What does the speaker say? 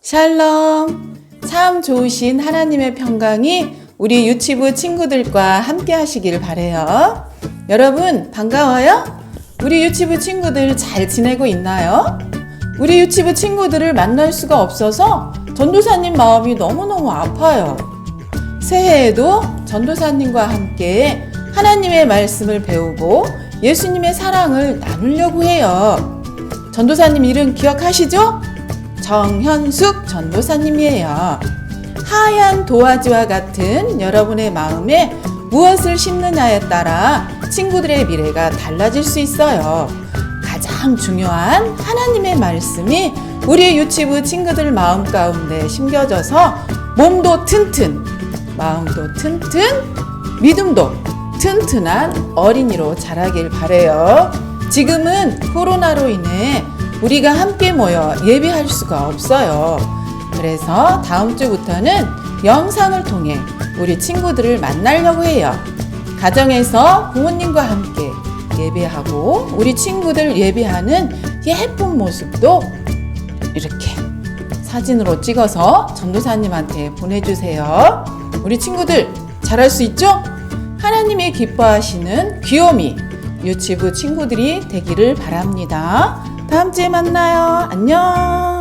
샬롬. 참 좋으신 하나님의 평강이 우리 유치부 친구들과 함께 하시길 바래요. 여러분, 반가워요? 우리 유치부 친구들 잘 지내고 있나요? 우리 유치부 친구들을 만날 수가 없어서 전도사님 마음이 너무너무 아파요. 새해에도 전도사님과 함께 하나님의 말씀을 배우고 예수님의 사랑을 나누려고 해요. 전도사님 이름 기억하시죠? 정현숙 전도사님이에요. 하얀 도화지와 같은 여러분의 마음에 무엇을 심느냐에 따라 친구들의 미래가 달라질 수 있어요. 가장 중요한 하나님의 말씀이 우리 유치부 친구들 마음 가운데 심겨져서 몸도 튼튼, 마음도 튼튼, 믿음도 튼튼한 어린이로 자라길 바래요. 지금은 코로나로 인해 우리가 함께 모여 예배할 수가 없어요. 그래서 다음 주부터는 영상을 통해 우리 친구들을 만나려고 해요. 가정에서 부모님과 함께 예배하고 우리 친구들 예배하는 예쁜 모습도 이렇게 사진으로 찍어서 전도사님한테 보내주세요. 우리 친구들 잘할 수 있죠? 하나님이 기뻐하시는 귀요미 유치부 친구들이 되기를 바랍니다. 다음 주에 만나요. 안녕.